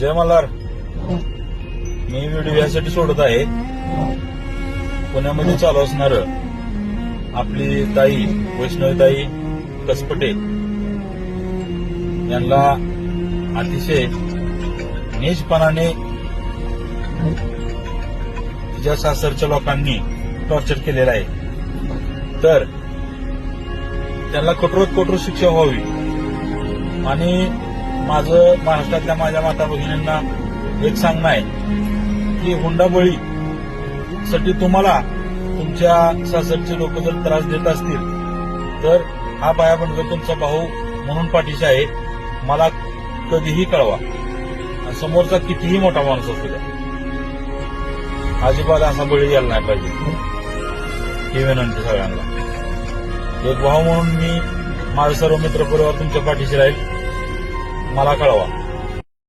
जय मल्हार. मी video यासाठी सोडत आहे. पुण्यामध्ये चालू असणार आपली ताई वैष्णवीताई कसपटे. यांना अतिशय निजपणाने तिच्या सासरच्या लोकांनी टॉर्चर केलेलं आहे. तर त्यांना कठोरात कठोर शिक्षा व्हावी. आणि माझं महाराष्ट्रातल्या माझ्या माता भगिनींना एक सांगणं आहे की हुंडाबळी साठी तुम्हाला तुमच्या सासरचे लोक जर त्रास देत असतील तर हा बायाबंड तुमचा भाऊ म्हणून पाठीशी आहे. मला कधीही कळवा. समोरचा कितीही मोठा माणूस असू द्या. अजिबात असा बळी द्यायला नाही पाहिजे. ही विनंती सगळ्यांना. एक भाऊ म्हणून मी माझा सर्व मित्र परिवार तुमच्या पाठीशी राहील. 马拉开了我。